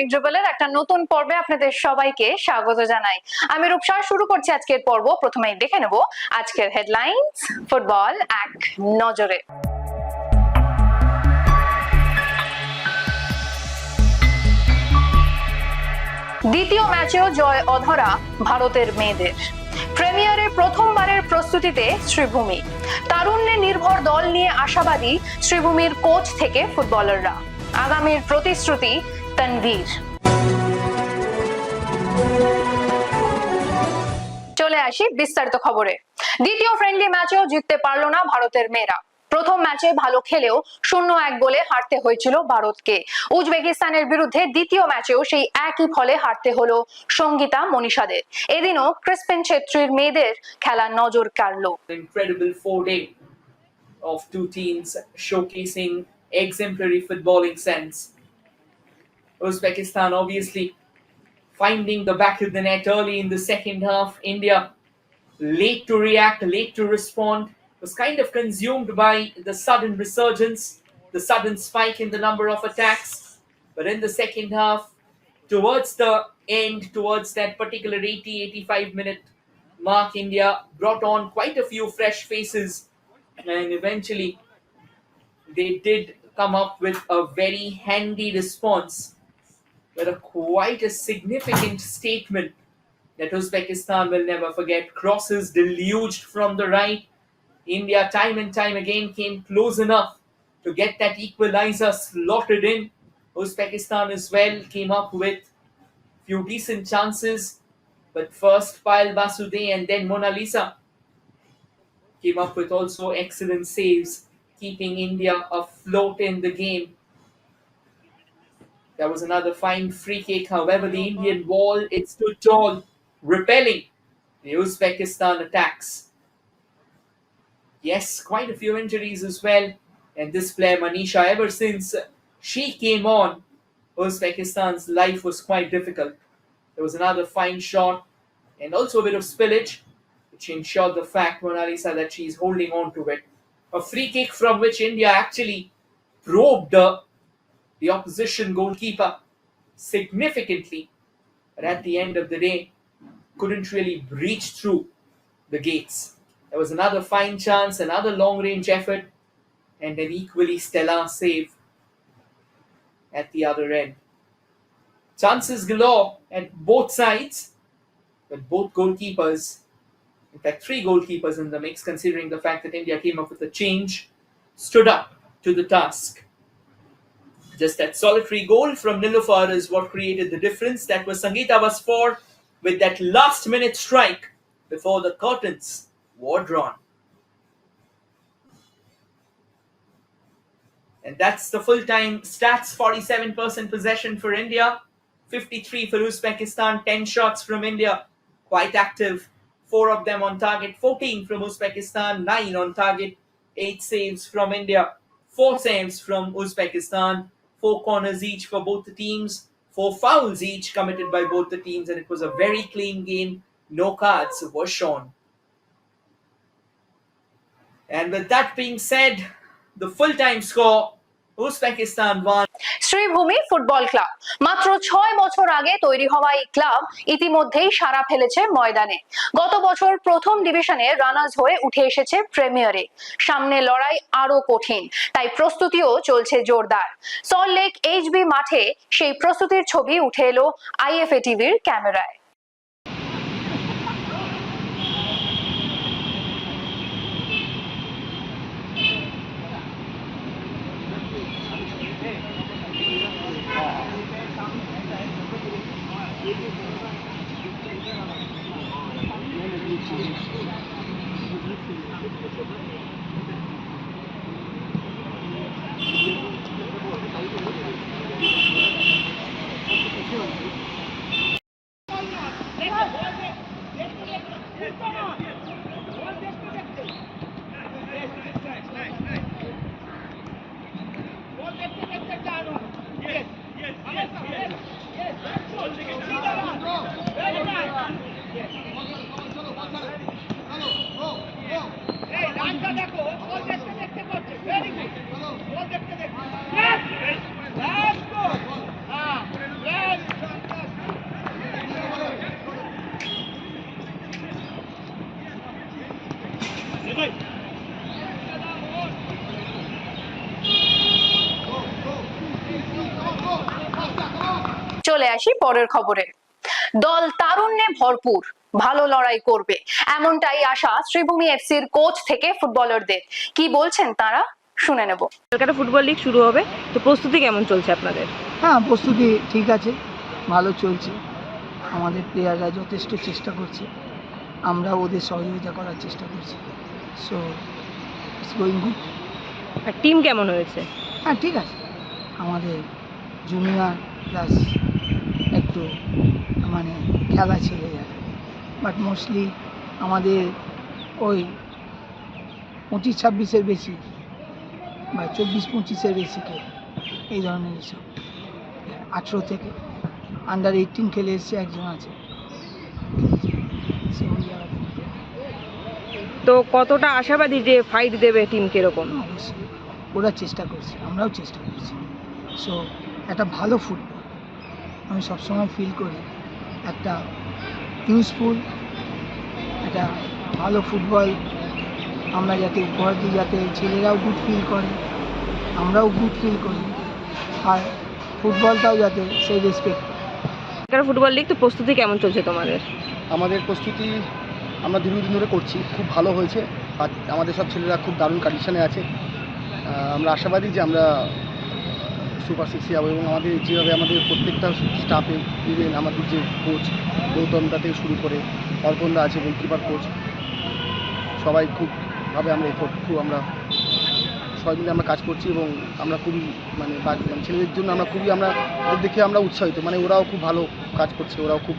দৈনিক যুগলের একটা নতুন পর্বে আপনাদের সবাইকে স্বাগত জানাই। আমি রূপসা, শুরু করছি আজকের পর্ব। প্রথমেই দেখে নেব আজকের হেডলাইন্স ফুটবল এক নজরে। দ্বিতীয় ম্যাচেও জয় অধরা ভারতের মেয়েদের। প্রিমিয়ারে প্রথমবারের প্রস্তুতিতে শ্রীভূমি। তারুণ্যে নির্ভর দল নিয়ে আশাবাদী শ্রীভূমির কোচ থেকে ফুটবলাররা। আগামীর প্রতিশ্রুতি তানভীর। চলে আসি বিস্তারিত খবরে। দ্বিতীয় ফ্রেন্ডলি ম্যাচেও জিততে পারল না ভারতের মেয়েরা। প্রথম ম্যাচে ভালো খেলেও শূন্য এক গোলে হারতে হয়েছিল ভারতকে। উজবেকিস্তানের বিরুদ্ধে দ্বিতীয় ম্যাচেও সেই একই ফলে হারতে হলো সঙ্গীতা মনীষাদের। এদিনও ক্রিসপেন ছেত্রীর মেয়েদের খেলা নজর কাড়লো। Of two teams showcasing exemplary footballing sense. Uzbekistan obviously finding the back of the net early in the second half. India late to react, late to respond, was kind of consumed by the sudden resurgence, the sudden spike in the number of attacks. But in the second half, towards the end, towards that particular 80 85 minute mark, India brought on quite a few fresh faces and eventually they did come up with a very handy response with a quite a significant statement that Uzbekistan will never forget. Crosses deluged from the right. India, time and time again, came close enough to get that equalizer slotted in. Uzbekistan as well came up with few decent chances, but first Payal Basude and then Mona Lisa came up with also excellent saves, keeping India afloat in the game. There was another fine free kick. Eh? However, the Indian wall it stood tall, repelling the Uzbekistan attacks. Yes, quite a few injuries as well. And this player Manisha, ever since she came on, Uzbekistan's life was quite difficult. There was another fine shot and also a bit of spillage, which ensured the fact, Mona Lisa, that she's holding on to it. A free kick from which India actually probed the, the opposition goalkeeper significantly, but at the end of the day, couldn't really breach through the gates. There was another fine chance, another long range effort, and an equally stellar save at the other end. Chances galore at both sides, but both goalkeepers, in fact, three goalkeepers in the mix, considering the fact that India came up with a change, stood up to the task. Just that solitary goal from Nilufar is what created the difference. That was Sangeeta was for with that last minute strike before the curtains were drawn. And that's the full time stats 47% possession for India, 53 for Uzbekistan, 10 shots from India, quite active. Four of them on target, 14 from Uzbekistan, 9 on target, 8 saves from India, 4 saves from Uzbekistan, 4 corners each for both the teams, 4 fouls each committed by both the teams, and it was a very clean game. No cards were shown. And with that being said, the full time score Uzbekistan won. Sribhumi football club. মাত্র ছয় বছর আগে তৈরি হওয়া এই club ইতিমধ্যেই সারা ফেলেছে ময়দানে। গত বছর প্রথম ডিভিশনে রানার্স হয়ে উঠে এসেছে প্রিমিয়ারে সামনে লড়াই আরও কঠিন, তাই প্রস্তুতিও চলছে জোরদার। সল্টলেক এইচবি মাঠে সেই প্রস্তুতির ছবি উঠে এলো আইএফএ টিভির ক্যামেরায়। Thank you. চলে আসি পরের খবরে। দল তারুণ্যে ভরপুর। ভালো লড়াই করবে। এমনটাই আশা শ্রীভূমি এফসির কোচ থেকে ফুটবলারদের। কি বলছেন তারা? শুনে নেব। কলকাতা ফুটবল লিগ শুরু হবে। তো প্রস্তুতি কেমন চলছে আপনাদের? হ্যাঁ প্রস্তুতি ঠিক আছে ভালো চলছে। আমাদের প্লেয়াররা যথেষ্ট চেষ্টা করছে। আমরা ওদের সহযোগিতা করার চেষ্টা করছি। সো ইটস গোয়িং গুড আর টিম কেমন হয়েছে? হ্যাঁ ঠিক আছে। আমাদের জুনিয়র প্লাস একটু মানে খেলা ছেড়ে বাট মোস্টলি আমাদের ওই পঁচিশ ছাব্বিশের বেশি বা চব্বিশ পঁচিশের বেশিকে এই ধরনের সব আঠেরো থেকে আন্ডার এইটিন খেলে এসছে একজন আছে। তো কতটা আশাবাদী যে ফাইট দেবে টিম কীরকম? অবশ্যই। ওরা চেষ্টা করছে আমরাও চেষ্টা করছি। সো একটা ভালো ফুটবল আমি সবসময় ফিল করি একটা ইউজফুল একটা ভালো ফুটবল আমরা যাতে উপহার দিই যাতে ছেলেরাও গুড ফিল করে আমরাও গুড ফিল করি। আর ফুটবলটাও যাতে সেই রেসপেক্ট ফুটবল লিগ তো প্রস্তুতি কেমন চলছে তোমাদের? আমাদের প্রস্তুতি আমরা দীর্ঘদিন ধরে করছি খুব ভালো হয়েছে। আর আমাদের সব ছেলেরা খুব দারুণ কন্ডিশনে আছে। আমরা আশাবাদী যে আমরা সুপার সিক্সে যাব এবং আমাদের যেভাবে আমাদের প্রত্যেকটা স্টাফে ইভেন আমাদের যে কোচ গৌতমদা থেকে শুরু করে অর্পণদা আছে গোলকিপার কোচ সবাই খুবভাবে আমরা এফোর্ট খুব আমরা সবাই মিলে আমরা কাজ করছি এবং আমরা খুবই মানে মানে ছেলেদের জন্য আমরা খুবই আমরা ওদের দেখে আমরা উৎসাহিত। মানে ওরাও খুব ভালো কাজ করছে ওরাও খুব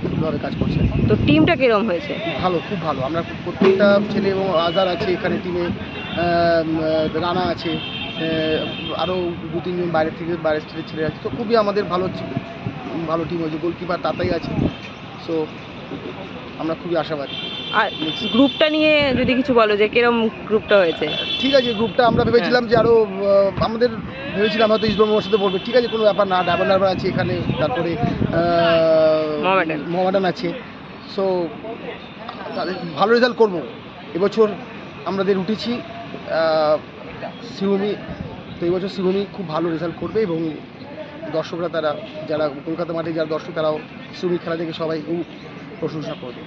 সুন্দরভাবে কাজ করছে। তো টিমটা কীরকম হয়েছে? ভালো খুব ভালো। আমরা প্রত্যেকটা ছেলে এবং আজার আছে এখানে টিমে রানা আছে। আরও দু তিনজন বাইরে থেকে বাইরের স্টেটের ছেলে আছে তো খুবই আমাদের ভালো ভালো টিম হয়েছে। গোলকিপার তাতাই আছে। সো আমরা খুবই আশাবাদী। আর গ্রুপটা নিয়ে যদি কিছু বলো যে কিরম গ্রুপটা হয়েছে? ঠিক আছে গ্রুপটা আমরা ভেবেছিলাম যে আরও আমাদের ভেবেছিলাম হয়তো ইসলামের সাথে পড়বে। ঠিক আছে কোনো ব্যাপার না। ডাবল ডাবল আছে এখানে তারপরে। মোহামেডান আছে। সো তাদের ভালো রেজাল্ট করব। এবছর আমাদের উঠেছি শিবমি তো এই বছর শিবমি খুব ভালো রেজাল্ট করবে এবং দর্শকরা তারা যারা কলকাতা মাঠে যারা দর্শক তারাও শিবমি খেলা দেখে সবাই খুব প্রশংসা করবে।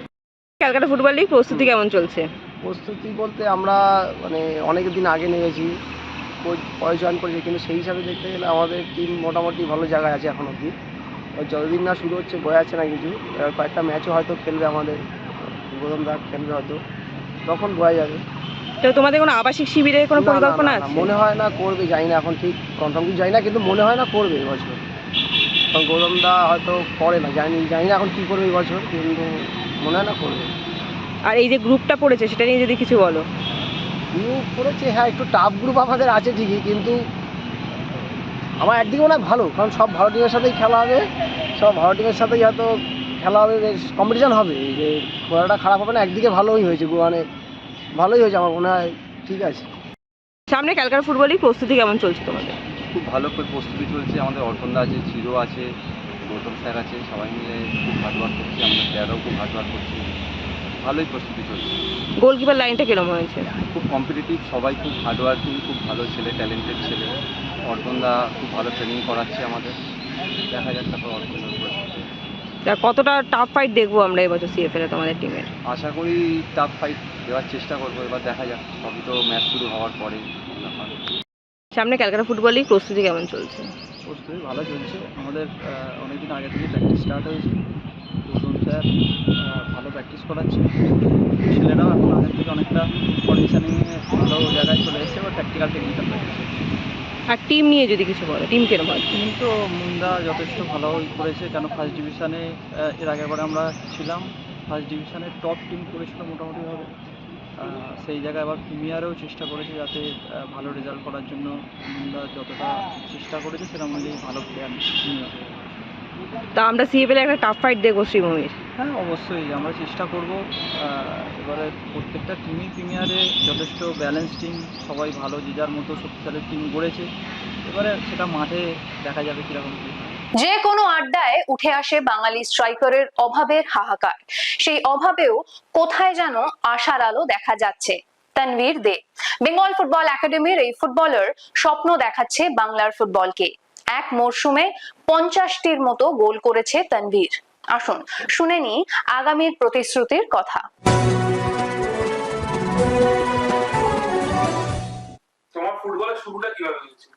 ক্যালকাটা ফুটবল লিগ প্রস্তুতি কেমন চলছে? প্রস্তুতি বলতে আমরা মানে অনেক দিন আগে নেমেছি পরে জয়েন করেছি কিন্তু সেই হিসাবে দেখতে গেলে আমাদের টিম মোটামুটি ভালো জায়গায় আছে এখন অবধি। ওই যতদিন না শুরু হচ্ছে বয়ে আছে না কিছু। এবার কয়েকটা ম্যাচও হয়তো খেলবে আমাদের দা খেলবে হয়তো। তখন বোঝা যাবে। তো তোমাদের কোনো আবাসিক শিবিরের কোনো পরিকল্পনা আছে? মনে হয় না করবে জানি না এখন ঠিক কনফার্ম কিছু জানি না কিন্তু মনে হয় না করবে এবছর কারণ গৌতম দা হয়তো করে না জানি জানি না এখন কী করবে এবছর কিন্তু মনে হয় না করবে। আর এই যে গ্রুপটা পড়েছে সেটা নিয়ে যদি কিছু বলো। গ্রুপ করেছে হ্যাঁ একটু টাফ গ্রুপ আমাদের আছে ঠিকই কিন্তু আমার একদিকে মনে হয় ভালো কারণ সব ভালো টিমের সাথেই খেলা হবে সব ভালো টিমের সাথেই হয়তো খেলা হবে বেশ কম্পিটিশন হবে যে খেলাটা খারাপ হবে না একদিকে ভালোই হয়েছে মানে ভালোই হয়েছে আমার মনে হয় ঠিক আছে। সামনে ক্যালকাটা ফুটবল লিগ প্রস্তুতি কেমন চলছে তোমাদের? খুব ভালো করে প্রস্তুতি চলছে আমাদের অর্পণদা আছে চিরো আছে গৌতম স্যার আছে সবাই মিলে খুব হার্ডওয়ার্ক করছি আমাদের প্লেয়াররাও খুব হার্ডওয়ার্ক করছে। ভালোই প্রস্তুতি চলছে। গোলকিপার লাইনটা কিরম হয়েছে? খুব কম্পিটিটিভ সবাই খুব হার্ডওয়ার্কিং খুব ভালো ছেলে ট্যালেন্টেড ছেলে। অর্পণদা খুব ভালো ট্রেনিং করাচ্ছে আমাদের। দেখা যাক তারপর। তা কতটা টাফ ফাইট দেখব আমরা এবছর সিএফএল এ তোমাদের টিমের আশা করি টাফ ফাইট দেওয়ার চেষ্টা করব এবার দেখা যাক সবই তো ম্যাচ শুরু হওয়ার পরে ব্যাপার। সামনে ক্যালকাটা ফুটবল লিগ প্রস্তুতি কেমন চলছে? প্রস্তুতি ভালো চলছে। আমাদের অনেক দিন আগে থেকে প্র্যাকটিস স্টার্ট হয়েছে। নতুন স্যার ভালো প্র্যাকটিস করাচ্ছে। ছেলেরাও এখন আগের থেকে অনেকটা কন্ডিশনিংয়ে ভালো জায়গায় চলে এসেছে বা প্র্যাকটিক্যাল টেকনিক্যাল প্র্যাকটিস আর টিম নিয়ে যদি কিছু বলো টিম কেন হয় টিম তো মুন্দা যথেষ্ট ভালো করেছে, কেন ফার্স্ট ডিভিশনে এর আগেরবারে আমরা ছিলাম। ফার্স্ট ডিভিশনে টপ টিম করেছিল মোটামুটিভাবে। সেই জায়গায় আবার প্রিমিয়ারেও চেষ্টা করেছে যাতে ভালো রেজাল্ট করার জন্য মুন্দা যতটা চেষ্টা করেছে, সেরকম ভালো প্লেয়ার। তা আমরা সিএফএল একটা টাফ ফাইট দেখব শ্রীভূমির। হ্যাঁ অবশ্যই আমরা চেষ্টা করব। এবারে প্রত্যেকটা টিমই প্রিমিয়ারে যথেষ্ট ব্যালেন্স টিম সবাই ভালো যে যার মতো শক্তিশালী টিম গড়েছে। এবারে সেটা মাঠে দেখা যাবে কীরকম কী। যে কোনো আড্ডায় উঠে আসে বাঙালি স্ট্রাইকারের অভাবের হাহাকার। সেই অভাবেও কোথায় যেন আশার আলো দেখা যাচ্ছে। তানভীর দে বেঙ্গল ফুটবল একাডেমির এই ফুটবলার স্বপ্ন দেখাচ্ছে বাংলার ফুটবলকে। এক মরশুমে পঞ্চাশটির মতো গোল করেছে তানভীর। আসুন শুনে নি আগামীর প্রতিশ্রুতির কথা। তোমার ফুটবলের শুরুটা কীভাবে হয়েছে?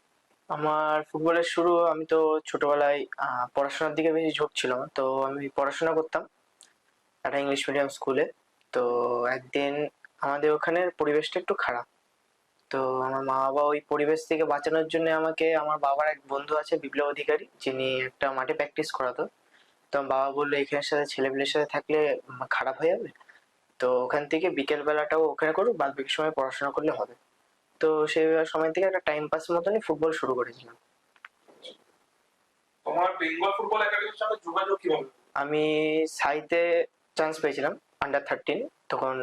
আমার ফুটবলের শুরু আমি তো ছোটবেলায় আহ, পড়াশোনার দিকে বেশি ঝোঁক ছিল তো আমি পড়াশোনা করতাম একটা ইংলিশ মিডিয়াম স্কুলে। তো একদিন আমাদের ওখানের পরিবেশটা একটু খারাপ। তো আমার মা বাবা ওই পরিবেশ থেকে বাঁচানোর জন্য আমাকে আমার বাবার এক বন্ধু আছে বিপ্লব অধিকারী যিনি একটা মাঠে প্র্যাকটিস করাতো। তো আমার বাবা বলল এখানের সাথে ছেলেপিলের সাথে থাকলে খারাপ হয়ে যাবে। তো ওখান থেকে বিকেল বেলাটাও ওখানে করুক বাদ বাকি সময় পড়াশোনা করলে হবে। তো সেই সময় থেকে একটা টাইম পাস মতনই ফুটবল শুরু করেছিলাম। তোমার বেঙ্গল ফুটবল একাডেমির সঙ্গে যোগাযোগ কীভাবে? আমি সাইতে চান্স পেয়েছিলাম আন্ডার থার্টিন তখন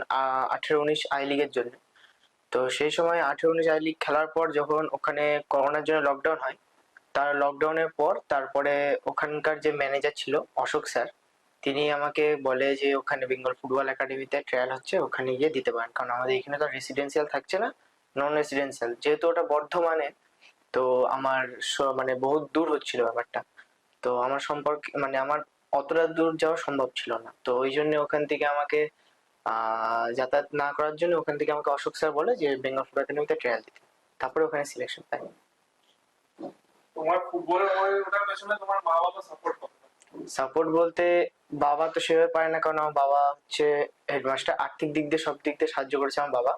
আঠেরো উনিশ আই লিগের জন্য। তো সেই সময় আঠেরো উনিশ আই লিগ খেলার পর যখন ওখানে করোনার জন্য লকডাউন হয়, তার লকডাউনের পর তারপরে ওখানকার যে ম্যানেজার ছিল, অশোক স্যার, তিনি আমাকে বলে যে ওখানে বেঙ্গল ফুটবল একাডেমিতে ট্রায়াল হচ্ছে, ওখানে গিয়ে দিতে পারেন। কারণ আমাদের এখানে তো রেসিডেন্সিয়াল থাকছে না নন রেসিডেন্সিয়াল যেহেতু ওটা বর্ধমানে, তো আমার মানে বহুত দূর হচ্ছিল ব্যাপারটা। তো আমার সম্পর্কে মানে আমার অতটা দূর যাওয়া সম্ভব ছিল না। তো ওই জন্য ওখান থেকে আমাকে যাতায়াত না করার জন্য ওখান থেকে আমাকে অশোক স্যার বলে যে বেঙ্গল ফুটবল একাডেমিতে ট্রায়াল দিতে। তারপরে ওখানে সিলেকশন পাই। তোমার ওঠার পেছনে তোমার মা বাবা সাপোর্ট সাপোর্ট বলতে বাবা তো সেভাবে পারে না কারণ আমার বাবা হচ্ছে হেডমাস্টার আর্থিক দিক দিয়ে সব দিক দিয়ে সাহায্য করেছে আমার বাবা।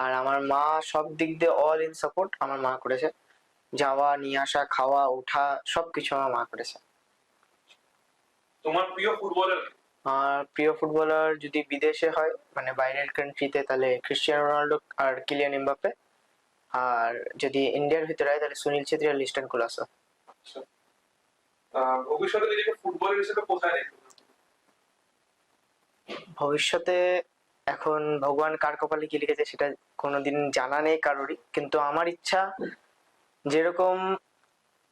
আর আমার মা সব দিক দিয়ে অল ইন সাপোর্ট আমার মা করেছে। যাওয়া নিয়ে আসা খাওয়া ওঠা সবকিছু আমার মা করেছে। তোমার প্রিয় ফুটবলার আর প্রিয় ফুটবলার যদি বিদেশে হয় মানে বাইরের কান্ট্রিতে তাহলে ক্রিস্টিয়ানো রোনাল্ডো আর কিলিয়ান এমবাপ্পে। আর যদি ইন্ডিয়ার ভিতরে হয় তাহলে সুনীল ছেত্রী আর লিস্টন কুলাসো। ভবিষ্যতে নিজেকে ফুটবলার হিসেবে কোথায় ভবিষ্যতে এখন ভগবান কার কপালে কি লিখেছে সেটা কোনোদিন জানা নেই কারোরই। কিন্তু আমার ইচ্ছা যেরকম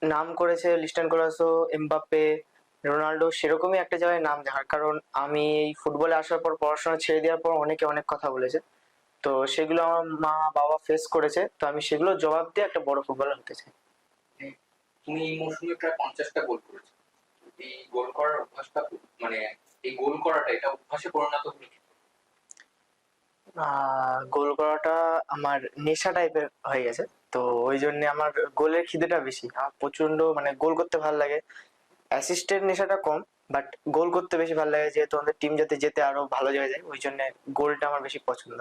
নাম করেছে লিস্টন কোলাসো এমবাপ্পে রোনাল্ডো সেরকমই একটা জায়গায় নাম যাওয়ার কারণ আমি এই ফুটবলে আসার পর পড়াশোনা ছেড়ে দেওয়ার পর অনেকে অনেক কথা বলেছে। তো সেগুলো আমার মা বাবা ফেস করেছে। তো আমি সেগুলো জবাব দিয়ে একটা বড় ফুটবলার হতে চাই। তুমি এই মৌসুমে প্রায় পঞ্চাশটা গোল করেছ। এই গোল করার অভ্যাসটা মানে এই গোল করাটা এটা অভ্যাসে পরিণত আহ, গোল করাটা আমার নেশা টাইপের হয়ে গেছে। তো ওই জন্য আমার গোলের খিদেটা বেশি। আমার প্রচণ্ড মানে গোল করতে ভালো লাগে। অ্যাসিস্টের নেশাটা কম বাট গোল করতে বেশি ভালো লাগে যেহেতু আমাদের টিম যাতে যেতে আরও ভালো জায়গায় যায় ওই জন্য গোলটা আমার বেশি পছন্দ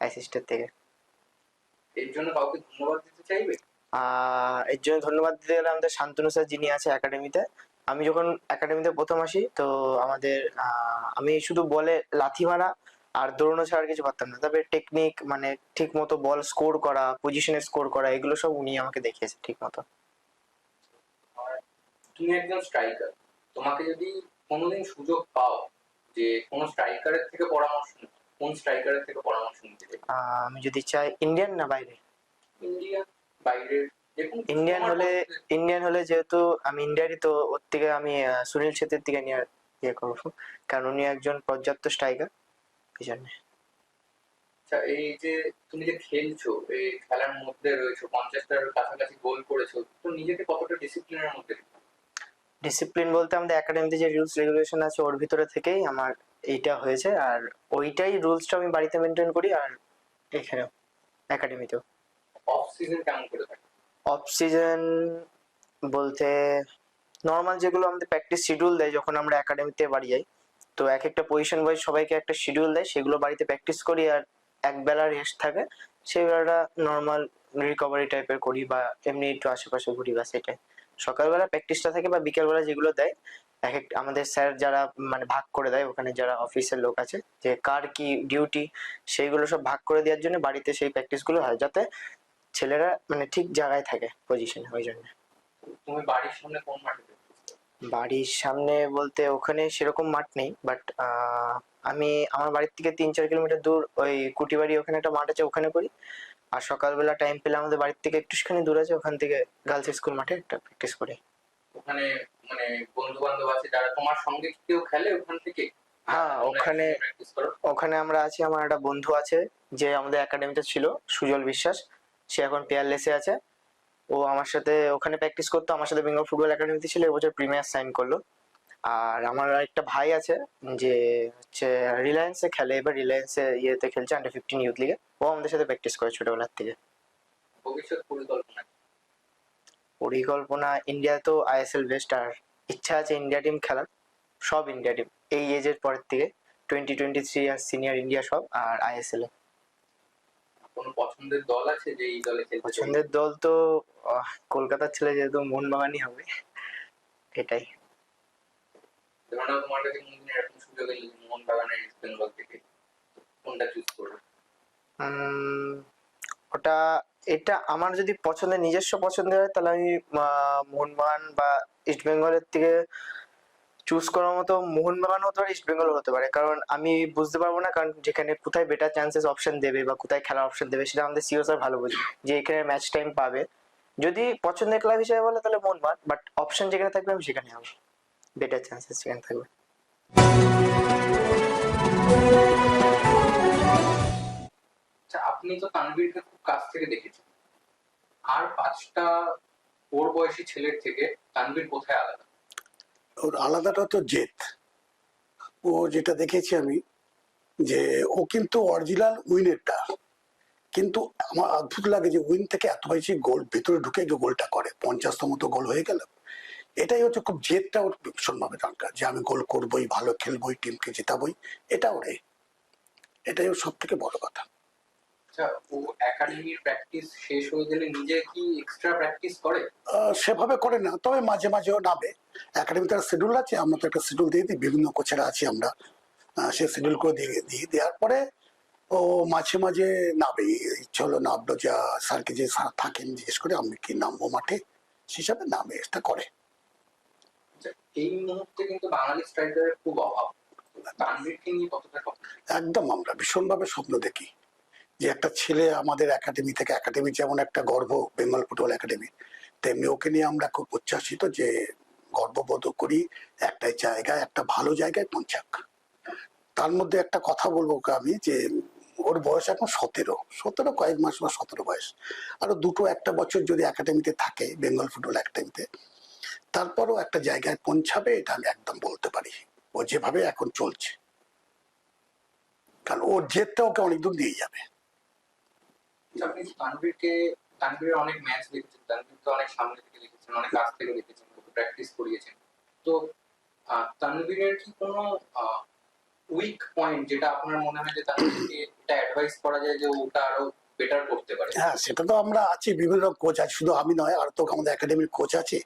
অ্যাসিস্টের থেকে। এর জন্য কাউকে ধন্যবাদ দিতে চাইবে? এর জন্য ধন্যবাদ দিতে গেলে আমাদের শান্তনু স্যার যিনি আছে একাডেমিতে আমি যখন একাডেমিতে প্রথম আসি তো আমাদের আমি শুধু বলে লাথি মারা আর দৌড়ানো ছাড়া কিছু পারতাম না তবে টেকনিক মানে ঠিক মতো বল স্কোর করা পজিশনে স্কোর করা এগুলো সব উনি আমাকে দেখিয়েছে ঠিক মতো তুমি একজন স্ট্রাইকার তোমাকে যদি কোনোদিন সুযোগ পাও যে কোনো স্ট্রাইকারের থেকে পরামর্শ কোন স্ট্রাইকারের থেকে পরামর্শ নিতে আমি যদি চাই ইন্ডিয়ান না বাইরে? ইন্ডিয়া বাইরের ইন্ডিয়ান হলে ইন্ডিয়ান হলে যেহেতু আমি ইন্ডিয়ারই তো ওর থেকে আমি সুনীল ছেত্রীর দিকে নিয়ে ইয়ে করব। কারণ উনি একজন পর্যাপ্ত স্ট্রাইকার এই জন্য। আচ্ছা এই যে তুমি যে খেলছো এই খেলার মধ্যে রয়েছো পঞ্চাশটার কাছাকাছি গোল করেছ তো নিজেকে কতটা ডিসিপ্লিনের মধ্যে? ডিসিপ্লিন বলতে আমাদের একাডেমিতে যে রুলস রেগুলেশন আছে ওর ভিতরে থেকেই আমার এইটা হয়েছে। আর ওইটাই রুলসটা আমি বাড়িতে মেনটেন করি আর এখানেও একাডেমিতেও অফ সিজন কেমন করে থাকে? অফ সিজন বলতে নর্মাল যেগুলো আমাদের প্র্যাকটিস শিডিউল দেয় যখন আমরা একাডেমিতে বাড়ি যাই তো এক একটা পজিশন ওয়াইজ সবাইকে একটা শিডিউল দেয় সেগুলো বাড়িতে প্র্যাকটিস করি আর এক বেলা রেস্ট থাকে সেই বেলাটা নর্মাল রিকভারি টাইপের করি বা এমনি একটু আশেপাশে ঘুরি বা সেটাই সকালবেলা প্র্যাকটিসটা থাকে বা বিকেলবেলা যেগুলো দেয় এক এক আমাদের স্যার যারা মানে ভাগ করে দেয় ওখানে যারা অফিসের লোক আছে যে কার কি ডিউটি সেইগুলো সব ভাগ করে দেওয়ার জন্য বাড়িতে সেই প্র্যাকটিসগুলো হয় যাতে ছেলেরা মানে ঠিক জায়গায় থাকে পজিশনে ওই জন্য। তুমি বাড়ির সামনে কোন মাঠে বাড়ির সামনে বলতে ওখানে সেরকম মাঠ নেই বাট আমি আমার বাড়ির থেকে তিন চার কিলোমিটার দূর ওই কুটিবাড়ি ওখানে একটা মাঠ আছে ওখানে করি। আর সকালবেলা টাইম পেলে আমাদের বাড়ির থেকে একটুখানি দূর আছে ওখান থেকে গার্লস স্কুল মাঠে একটা প্র্যাকটিস করি। ওখানে মানে বন্ধু বান্ধব আছে যারা তোমার সঙ্গে কেউ খেলে ওখান থেকে? হ্যাঁ, ওখানে- ওখানে আমরা আছি আমার একটা বন্ধু আছে যে আমাদের একাডেমিতে ছিল সুজল বিশ্বাস। সে এখন পেয়ারলেসে আছে। ও আমার সাথে ওখানে প্র্যাকটিস করতো আমার সাথে বেঙ্গল ফুটবল একাডেমিতে ছিল এবছর প্রিমিয়ার সাইন করল। আর আমার একটা ভাই আছে যে হচ্ছে রিলায়েন্সে খেলে এবার রিলায়েন্সে ইয়েতে খেলছে আন্ডার ফিফটিন ইউথ লিগে ও আমাদের সাথে প্র্যাকটিস করে ছোটবেলার থেকে। ভবিষ্যৎ পরিকল্পনা পরিকল্পনা ইন্ডিয়া তো আইএসএল বেস্ট আর ইচ্ছা আছে ইন্ডিয়া টিম খেলার সব ইন্ডিয়া টিম এই এজের পরের থেকে। টোয়েন্টি টোয়েন্টি থ্রি আর সিনিয়র ইন্ডিয়া সব আর আইএসএল এ। কোনো পছন্দের দল আছে যে এই দলে খেলতে পছন্দের দল তো কলকাতার ছেলে যেহেতু মোহনবাগানই হবে এটাই। এরকম সুযোগ বেঙ্গল থেকে কোনটা চুজ করবে? ওটা, এটা আমার যদি নিজস্ব হয়, তাহলে আমি মোহনবাগান বা ইস্ট বেঙ্গলের থেকে চুজ করার মতো মোহনবাগান হতে পারে ইস্ট বেঙ্গল হতে পারে। কারণ আমি বুঝতে পারব না, কারণ যেখানে কোথায় বেটার চান্সেস অপশন দেবে বা কোথায় খেলার অপশন দেবে, সেটা আমাদের সিও স্যার ভালো বুঝবে যে এখানে ম্যাচ টাইম পাবে। যদি পছন্দের ক্লাব হিসেবে বলে, তাহলে মোহনবাগান বাট অপশন যেখানে থাকবে, আমি সেখানে যাব। বেটার চান্সেস সেখানে থাকবে আচ্ছা আপনি তো তানভীরকে খুব কাছ থেকে দেখেছেন। আর পাঁচটা ওর বয়সী ছেলের থেকে তানভীর কোথায় আলাদা? ওর আলাদাটা তো জেদ। ও যেটা দেখেছি আমি যে ও কিন্তু অরিজিনাল উইনেরটা। কিন্তু আমার অদ্ভুত লাগে যে উইন থেকে এত বেশি গোল ভেতরে ঢুকে যে গোলটা করে পঞ্চাশতম তো গোল হয়ে গেল। এটাই হচ্ছে খুব জেদটা ওর ভীষণভাবে দরকার যে আমি গোল করবোই ভালো খেলবোই টিমকে জেতাবোই। এটা ওরে। এটাই ওর সব থেকে বড় কথা। আচ্ছা ও একাডেমির প্র্যাকটিস শেষ হয়ে গেলে নিজে কি এক্সট্রা প্র্যাকটিস করে? সেভাবে করে না তবে মাঝে মাঝেও নামে। একাডেমিতে একটা শিডিউল আছে আমরা তো একটা শিডিউল দিয়ে দিই বিভিন্ন কোচেরা আছি আমরা। সে শিডিউল করে দিয়ে দিয়ে দেওয়ার পরে ও মাঝে মাঝে নামে। ইচ্ছে হলো নামলো যা স্যারকে যে থাকেন জিজ্ঞেস করে আমি কি নামবো মাঠে? সে হিসাবে নামে এটা করে। কতটা একদম, আমরা ভীষণভাবে স্বপ্ন দেখি যে একটা ছেলে আমাদের একাডেমি থেকে একাডেমি যেমন একটা গর্ব, বেঙ্গল ফুটবল একাডেমি তেমনি ওকে নিয়ে আমরা খুব উচ্ছ্বাসিত যে গর্ববোধ করি একটা জায়গায় একটা ভালো জায়গায় পৌঁছাক। তার মধ্যে একটা কথা বলব আমি যে ওর বয়স এখন সতেরো সতেরো কয়েক মাস বা সতেরো বয়স। আরও দুটো একটা বছর যদি একাডেমিতে থাকে, বেঙ্গল ফুটবল একাডেমিতে তারপরও একটা জায়গায় পৌঁছাবে, এটা আমি একদম বলতে পারি। ও যেভাবে এখন চলছে। কারণ ওর জেদটা ওকে অনেক দূর নিয়ে যাবে তানভীরকে অনেক ম্যাচ দেখেছেন তানভীরকে অনেক সামনে থেকে দেখেছেন, অনেক কাছ থেকে দেখেছেন প্র্যাকটিস করিয়েছেন। তো তানভীরের কি কোনো উইক পয়েন্ট যেটা আপনার মনে হয় যে তানভীরকে এটা অ্যাডভাইস করা যায় যে ওটা আরও বেটার করতে পারে। হ্যাঁ সেটা তো আমরা আছি, বিভিন্ন কোচ আছে, শুধু আমি নয়, আর তো আমাদের একাডেমির কোচ আছে।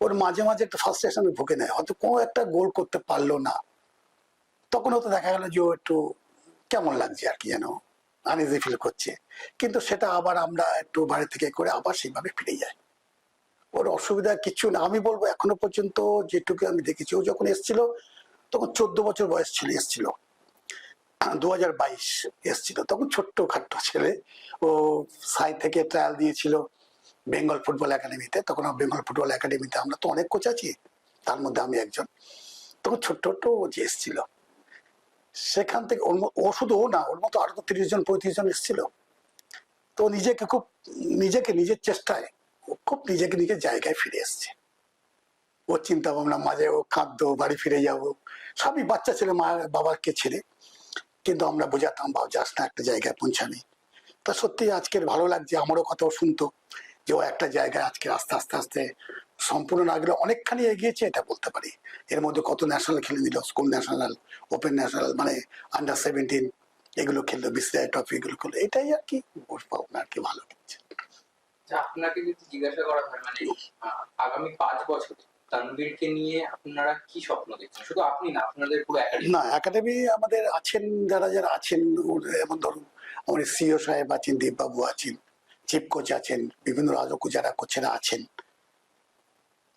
ওর মাঝে মাঝে একটা ফার্স্ট্রেশনে ভুগে নেয়, হয়তো কোনো একটা গোল করতে পারল না। তখন হয়তো দেখা গেল যে ও একটু কেমন লাগছে আর কি যেন আনইজি ফিল করছে। কিন্তু সেটা আবার আমরা একটু বাড়ি থেকে করে আবার সেইভাবে ফিরে যাই। ওর অসুবিধা কিছু না, আমি বলব এখনও পর্যন্ত যেটুকু আমি দেখেছি, ও যখন এসছিল, তখন চোদ্দ বছর বয়স ছিল, এসছিল। দু হাজার বাইশ এসছিল। তখন ছোট্ট খাট্ট ছেলে। ও সাই থেকে ট্রায়াল দিয়েছিল বেঙ্গল ফুটবল একাডেমিতে। তখন বেঙ্গল ফুটবল একাডেমিতে আমরা তো অনেক কোচ আছি। তার মধ্যে আমি একজন। তখন ছোট্ট ও যে এসছিল। সেখান থেকে ও শুধু ও না, ওর মতো আরও তো তিরিশ জন, পঁয়ত্রিশ জন এসছিল। তো নিজেকে খুব, নিজেকে নিজের চেষ্টায় ও খুব নিজেকে নিজের জায়গায় ফিরে এসছে। ওর চিন্তা ভাবনা মাঝে ও কাঁদতো, বাড়ি ফিরে যাব। সবই বাচ্চা ছেলে, মা, বাবাকে ছেড়ে কিন্তু আমরা বোঝাতাম বাবা যাস না একটা জায়গায় পৌঁছানি। তা সত্যি আজকের ভালো লাগছে আমারও কথাও শুনতো যে ও একটা জায়গায় আজকে আস্তে আস্তে আস্তে সম্পূর্ণ না গেলে অনেকখানি এগিয়েছে এটা বলতে পারি। এর মধ্যে কত ন্যাশনাল খেলে নিল স্কুল ন্যাশনাল ওপেন ন্যাশনাল মানে আন্ডার সেভেন্টিন এগুলো খেললো বিসিআই ট্রফি এগুলো খেললো এটাই আর কি পাওনা আর কি ভালো লাগছে। আচ্ছা, আপনাকে যদি জিজ্ঞাসা করা হয় মানে আগামী পাঁচ বছর তানভীরকে নিয়ে আপনারা কি স্বপ্ন দেখছেন? শুধু আপনি না, আপনাদের পুরো একাডেমি না একাডেমি আমাদের আছেন, যারা যারা আছেন যেমন ধরুন সিও সাহেব আছেন দীপবাবু আছেন, চিফ কোচ আছেন, বিভিন্ন রাজক যারা কোচেরা আছেন,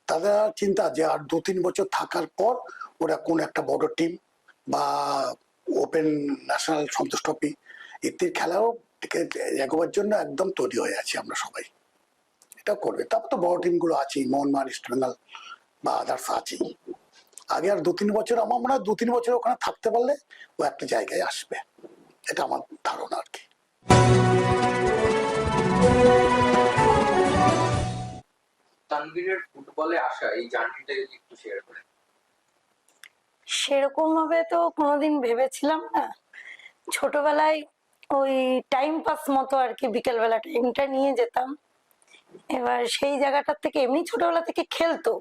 তাদের চিন্তা যে আর দু, তিন বছর থাকার পর ওরা কোন একটা বড় টিম বা ওপেন ন্যাশনাল সন্তোষ ট্রফি ইত্যাদি খেলাও থেকে এগোবার জন্য একদম তৈরি হয়ে আছি আমরা সবাই। এটা করবে। তারপর তো বড় টিমগুলো আছেই, মোহনবাগান ইস্ট বেঙ্গল বা আদার্স আছেই আগে আর দু তিন বছর আমার মনে হয় দু তিন বছর ওখানে থাকতে পারলে ও একটা জায়গায় আসবে। এটা আমার ধারণা আর কি। তানভীরের ফুটবলে আসা এই জার্নিটা যদি একটু শেয়ার করেন। সেরকম ভাবে তো কোনোদিন ভেবেছিলাম না। ছোটবেলায় ওই টাইম পাস মতো আর কি বিকেলবেলা টাইমটা নিয়ে যেতাম। এবার সেই জায়গাটার থেকে এমনি ছোটবেলা থেকে খেলতো।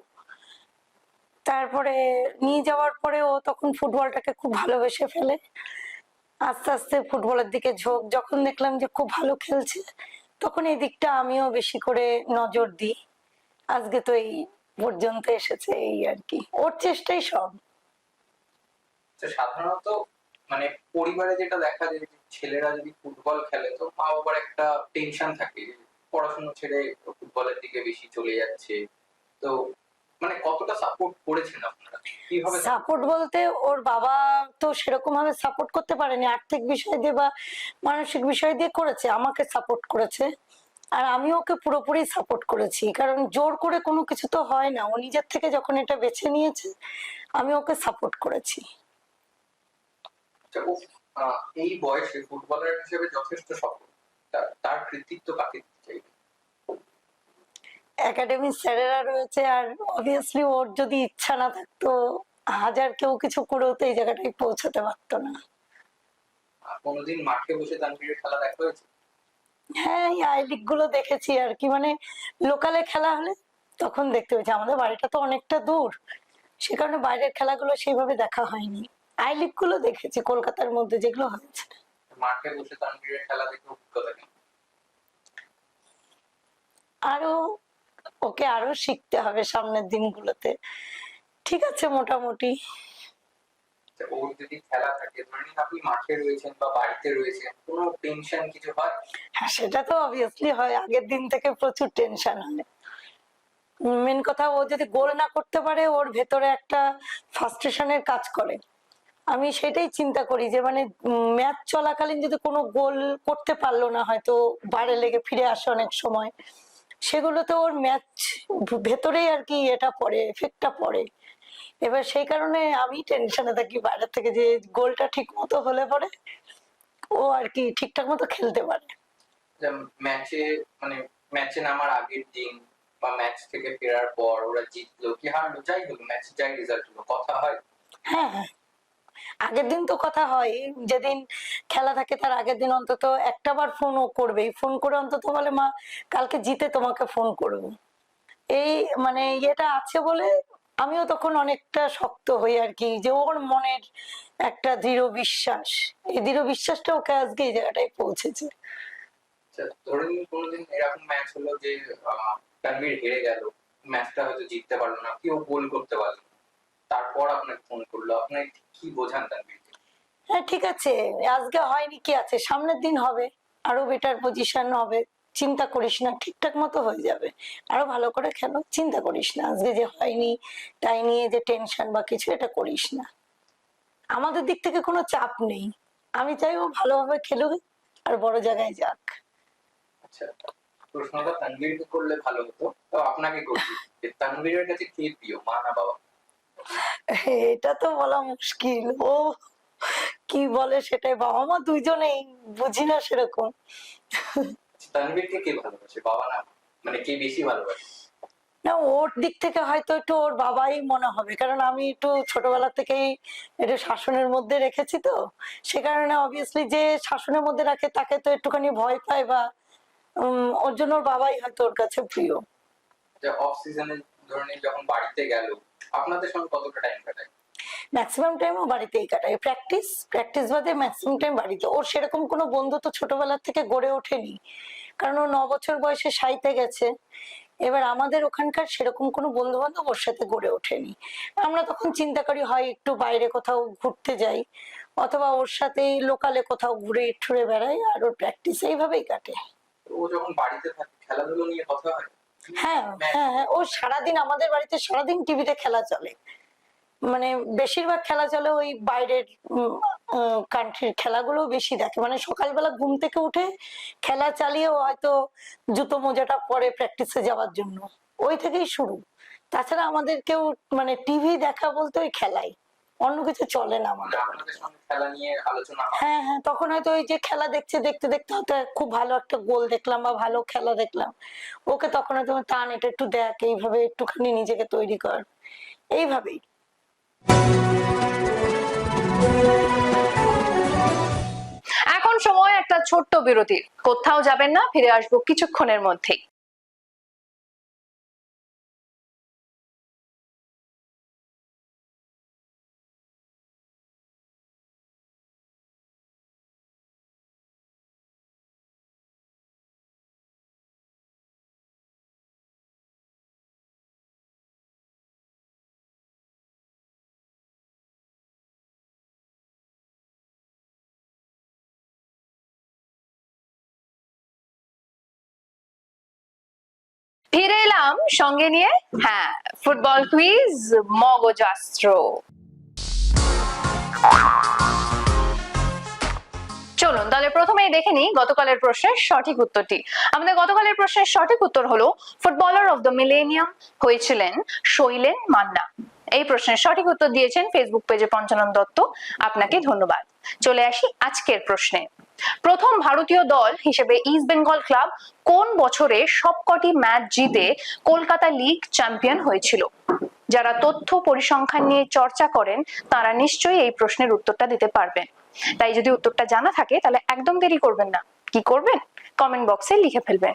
তারপরে নিয়ে যাওয়ার পরে ও তখন ফুটবলটাকে খুব ভালোবেসে ফেলে। আস্তে আস্তে ফুটবলের দিকে ঝোঁক, যখন দেখলাম যে খুব ভালো খেলছে, তখন এই দিকটা আমিও বেশি করে নজর দিই। আজকে তো এই পর্যন্ত এসেছে এই আর কি। ওর চেষ্টাই সব। তো সাধারণত মানে পরিবারে যেটা দেখা যায় ছেলেরা যদি ফুটবল খেলে, তো মা বাবার একটা টেনশন থাকে পড়াশোনা ছেড়ে ফুটবলের দিকে বেশি চলে যাচ্ছে। তো মানে কতটা সাপোর্ট করেছেন আপনারা? কীভাবে সাপোর্ট বলতে ওর বাবা তো সেরকম ভাবে সাপোর্ট করতে পারেনি। আর্থিক বিষয় দিয়ে বা মানসিক বিষয় দিয়ে করেছে আমাকে সাপোর্ট করেছে। আর আমি ওকে পুরোপুরি সাপোর্ট করেছি। কারণ জোর করে কোনো কিছু তো হয় না। ও নিজের থেকে যখন এটা বেছে নিয়েছে আমি ওকে সাপোর্ট করেছি। আচ্ছা, এই বয়সে ফুটবলার হিসেবে যথেষ্ট সফল তার- কৃতিত্ব কাকে? একাডেমির স্যারেরা রয়েছে আর অবভিয়াসলি ওর যদি ইচ্ছা না থাকতো হাজার কেউ কিছু করেও তো এই জায়গাটায় পৌঁছাতে পারতো না। কোনোদিন মাঠে বসে তানভীরের খেলা দেখা হয়েছে? হ্যাঁ এই আই লিগগুলো দেখেছি আর কি। মানে লোকালে খেলা হলে তখন দেখতে হয়েছে। আমাদের বাড়িটা তো অনেকটা দূর। সে কারণে বাইরের খেলাগুলো সেইভাবে দেখা হয়নি। আই লিগগুলো দেখেছি কলকাতার মধ্যে যেগুলো হয়েছে। মাঠে বসে তানভীরের খেলা দেখে অভিজ্ঞতা আরও ওকে আরও শিখতে হবে সামনের দিনগুলোতে। ঠিক আছে মোটামুটি। আচ্ছা, ওর যদি খেলা থাকে ধরে আপনি মাঠে রয়েছেন বা বাড়িতে রয়েছেন কোনো টেনশন কিছু হয়? হ্যাঁ সেটা তো অবভিয়াসলি হয় আগের দিন থেকে প্রচুর টেনশন হয়। মেন কথা ও যদি গোল না করতে পারে ওর ভেতরে একটা ফ্রাস্ট্রেশনের কাজ করে। আমি সেটাই চিন্তা করি যে মানে ম্যাচ চলাকালীন যদি কোনো গোল করতে পারল না হয়তো বারে লেগে ফিরে আসে অনেক সময়। সেগুলোতে ওর ম্যাচ ভেতরেই আর কি এটা পড়ে এফেক্টটা পড়ে। এবার সেই কারণে আমি টেনশনে থাকি বাইরে থেকে যে গোলটা ঠিক মতো হলে পরে ও আর কি ঠিকঠাক মতো খেলতে পারে। ম্যাচে মানে ম্যাচে নামার আগের দিন বা ম্যাচ থেকে ফেরার পর ওরা জিতলো কি হারলো? যাই হলো ম্যাচ যাই রেজাল্ট হলো কথা হয়। হ্যাঁ হ্যাঁ। আগের দিন তো কথা হয়, যেদিন খেলা থাকে তার আগের দিন অন্তত একটা বার ফোনও করবে। ফোন করে অন্তত বলে, মা, কালকে জিতে তোমাকে ফোন করব। এই মানে ইয়েটা আছে বলে আমিও তখন অনেকটা শক্ত হই আর কি, যে ওর মনের একটা দৃঢ় বিশ্বাস। এই দৃঢ় বিশ্বাসটা ওকে আজকে এই জায়গাটায় পৌঁছেছে। আচ্ছা। তারপর আপনাকে ফোন করল, আপনার কি বোঝান তানভীরকে হ্যাঁ ঠিক আছে। আজকে হয়নি কি আছে? সামনের দিন হবে। আরও বেটার পজিশন হবে। চিন্তা করিস না ঠিকঠাক মতো হয়ে যাবে। আরও ভালো করে খেলো চিন্তা করিস না। আজকে যে হয়নি তাই নিয়ে যে টেনশন বা কিছু এটা করিস না। আমাদের দিক থেকে কোনো চাপ নেই। আমি চাই ও ভালোভাবে খেলুক আর বড় জায়গায় যাক। আচ্ছা প্রশ্নটা তানভীরকে করলে ভালো হতো। তো আপনাকে করছি। তানভীরের কাছে কে প্রিয়? মা না বাবা? এটা তো বলা মুশকিল। ও কি বলে সেটাই? বাবা মা দুইজনেই বুঝি না সেরকম। তানভীরকে কে ভালোবাসে? বাবা না? মানে কে বেশি ভালোবাসে? না ওর দিক থেকে হয়তো একটু ওর বাবাই মনে হবে। কারণ আমি একটু ছোটবেলা থেকেই একটু শাসনের মধ্যে রেখেছি তো। সে কারণে অবভিয়াসলি যে শাসনের মধ্যে রাখে তাকে তো একটুখানি ভয় পায় বা ওর জন্য ওর বাবাই হয়তো ওর কাছে প্রিয়। অফ সিজনে ধরে নিন যখন বাড়িতে গেল আপনাদের সঙ্গে কতটা টাইম কাটায়? ম্যাক্সিমাম টাইম ও বাড়িতেই কাটায়। প্র্যাকটিস প্র্যাকটিস বাদে ম্যাক্সিমাম টাইম বাড়িতে। ওর সেরকম কোনো বন্ধু তো ছোটবেলা থেকে গড়ে ওঠেনি। কারণ ও ন বছর বয়সে সাইতে গেছে। এবার আমাদের ওখানকার সেরকম কোনো বন্ধু বান্ধব ওর সাথে গড়ে ওঠেনি। আমরা তখন চিন্তা করি হয় একটু বাইরে কোথাও ঘুরতে যাই অথবা ওর সাথেই লোকালে কোথাও ঘুরে ঠুরে বেড়াই আর ওর প্র্যাকটিস এইভাবেই কাটে। ও যখন বাড়িতে থাকে খেলাধুলো নিয়ে কথা হয়? হ্যাঁ হ্যাঁ হ্যাঁ। ও সারাদিন আমাদের বাড়িতে, সারাদিন টিভিতে খেলা চলে। মানে বেশিরভাগ খেলা চলে ওই বাইরের কান্ট্রির খেলাগুলো বেশি দেখে। মানে সকালবেলা ঘুম থেকে উঠে খেলা চালিয়ে হয়তো জুতো মোজাটা পরে প্র্যাকটিসে যাওয়ার জন্য। ওই থেকেই শুরু। তাছাড়া আমাদের কেউ মানে টিভি দেখা বলতে ওই খেলাই। অন্য কিছু চলে না মানে আলোচনা হ্যাঁ। হ্যাঁ তখন হয়তো ওই যে খেলা দেখছে দেখতে দেখতে হয়তো খুব ভালো একটা গোল দেখলাম বা ভালো খেলা দেখলাম। ওকে তখন হয়তো টান এটা একটু দেখ এইভাবে একটুখানি নিজেকে তৈরি কর। এইভাবেই। এখন সময় একটা ছোট্ট বিরতির কোথাও যাবেন না ফিরে আসব কিছুক্ষণের মধ্যেই। এলাম সঙ্গে নিয়ে। হ্যাঁ ফুটবল কুইজ মগজাস্ত্র চলুন, তাহলে প্রথমেই দেখে নিই গতকালের প্রশ্নের সঠিক উত্তরটি। আমাদের গতকালের প্রশ্নের সঠিক উত্তর হলো ফুটবলার অফ দ্য মিলেনিয়াম হয়েছিলেন শৈলেন মান্না। এই প্রশ্নের সঠিক উত্তর দিয়েছেন ফেসবুক পেজে পঞ্চানন দত্ত। আপনাকে ধন্যবাদ। চলে আসি আজকের প্রশ্নে। প্রথম ভারতীয় দল হিসেবে ইস্ট বেঙ্গল ক্লাব কোন বছরে সবকটি ম্যাচ জিতে কলকাতা লিগ চ্যাম্পিয়ন হয়েছিল? যারা তথ্য পরিসংখ্যান নিয়ে চর্চা করেন, তারা নিশ্চয়ই এই প্রশ্নের উত্তরটা দিতে পারবেন। তাই যদি উত্তরটা জানা থাকে, তাহলে একদম দেরি করবেন না। কি করবেন? কমেন্ট বক্সে লিখে ফেলবেন।